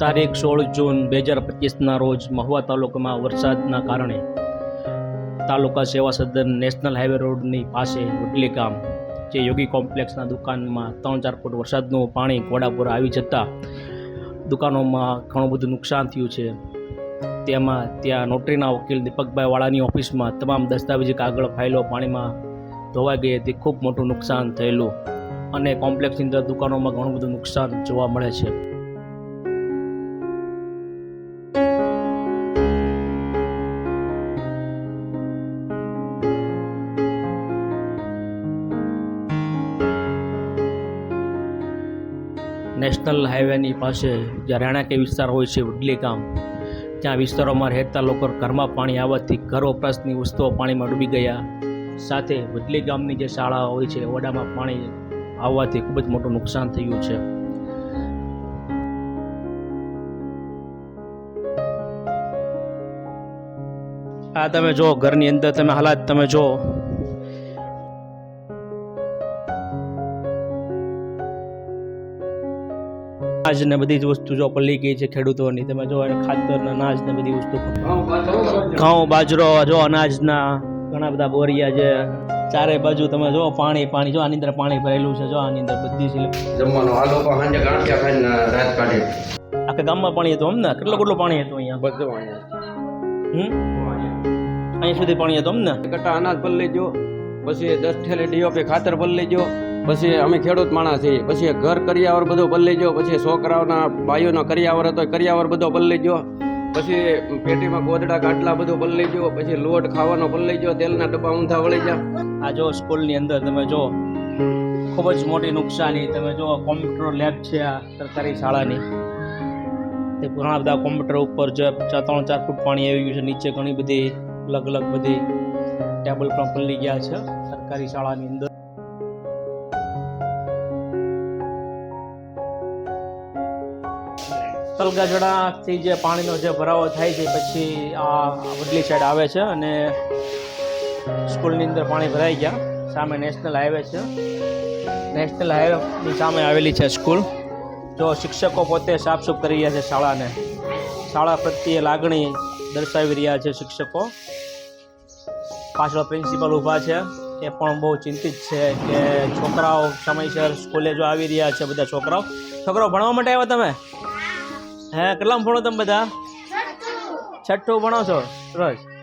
તારીખ સોળ જૂન બે હજાર પચીસના રોજ મહુવા તાલુકામાં વરસાદના કારણે તાલુકા સેવા સદન નેશનલ હાઈવે રોડની પાસે વડલી ગામ, જે યોગી કોમ્પ્લેક્સના દુકાનમાં ત્રણ ચાર ફૂટ વરસાદનું પાણી ઘોડાપુરા આવી જતાં દુકાનોમાં ઘણું બધું નુકસાન થયું છે. તેમાં ત્યાં નોટરીના વકીલ દીપકભાઈ વાળાની ઓફિસમાં તમામ દસ્તાવેજી, કાગળ, ફાઇલો પાણીમાં ધોવાઈ ગઈ હતી. ખૂબ મોટું નુકસાન થયેલું અને કોમ્પ્લેક્સની અંદર દુકાનોમાં ઘણું બધું નુકસાન જોવા મળે છે. નેશનલ હાઈવેની પાસે જ્યાં રહેણાંકી વિસ્તાર હોય છે ઉડલી ગામ, ત્યાં વિસ્તારોમાં રહેતા લોકો ઘરમાં પાણી આવવાથી ઘર વપરાશની વસ્તુઓ પાણીમાં ડૂબી ગયા. સાથે વડલી ગામની જે શાળા હોય છે ઓડામાં પાણી આવવાથી ખૂબ જ મોટું નુકસાન થયું છે. આ તમે જો ઘરની અંદર તમે હાલાત તમે જો અનાજ ને બધી જ વસ્તુ જો પલ્લી ગઈ છે ખેડૂતોની તમે જો ખાતર અનાજ ને બધી વસ્તુ ઘઉં બાજરો જો અનાજના ઘણા બધા બોરિયા છે. ચારે બાજુ તમે જો પાણી પાણી જો આની અંદર પાણી ભરેલું છે જો આની અંદર બધી જમવાનું આ લોકો સાંજે ગાંઠિયા ખાઈને રાત કાઢી આખા ગામમાં પાણી હતું અમને કેટલું કેટલું પાણી હતું અહીંયા? બધું અહીંયા હમ? અહીંયા સુધી પાણી હતું અમને કટ્ટા અનાજ ભરી લેજો પછી દસ ઠેલે ડીઓપી ખાતર ભરી લેજો પછી અમે ખેડૂત માણસ છીએ. પછી ઘર કરિયાવર બધો બદલી ગયો. પછી છોકરાઓના, ભાઈઓનો કરિયાવર હતો કરિયાવર બધો બદલી ગયો. પછી પેટીમાં ગોદડા, ગાટલા બધું બદલી ગયો. પછી લોટ ખાવાનો બદલી ગયો. તેલના ડબ્બા ઊંધા વળી ગયા. આ જો સ્કૂલની અંદર તમે જો, ખૂબ જ મોટી નુકસાની. તમે જો, કોમ્પ્યુટર લેબ છે આ સરકારી શાળાની. તે ઘણા બધા કોમ્પ્યુટર ઉપર જે ત્રણ, ચાર ફૂટ પાણી આવી ગયું છે. નીચે ઘણી બધી અલગ અલગ બધી ટેબલ પણ પલળી ગયા છે સરકારી શાળાની અંદર. તલગાજડાથી જે પાણીનો જે ભરાવો થાય છે, પછી આ વડલી સાઈડ આવે છે અને સ્કૂલની અંદર પાણી ભરાઈ ગયા. સામે નેશનલ હાઈવે છે. નેશનલ હાઈવેની સામે આવેલી છે સ્કૂલ જો શિક્ષકો પોતે સાફસૂફ કરી રહ્યા છે શાળાને. શાળા પ્રત્યે લાગણી દર્શાવી રહ્યા છે શિક્ષકો. પાછળ પ્રિન્સિપલ ઊભા છે. એ પણ બહુ ચિંતિત છે કે છોકરાઓ સમયસર સ્કૂલે જો આવી રહ્યા છે બધા છોકરાઓ. છોકરાઓ ભણવા માટે આવ્યા તમે? હે કેટલામાં ભણો તમે બધા? છઠ્ઠું. ભણો છો? રોજ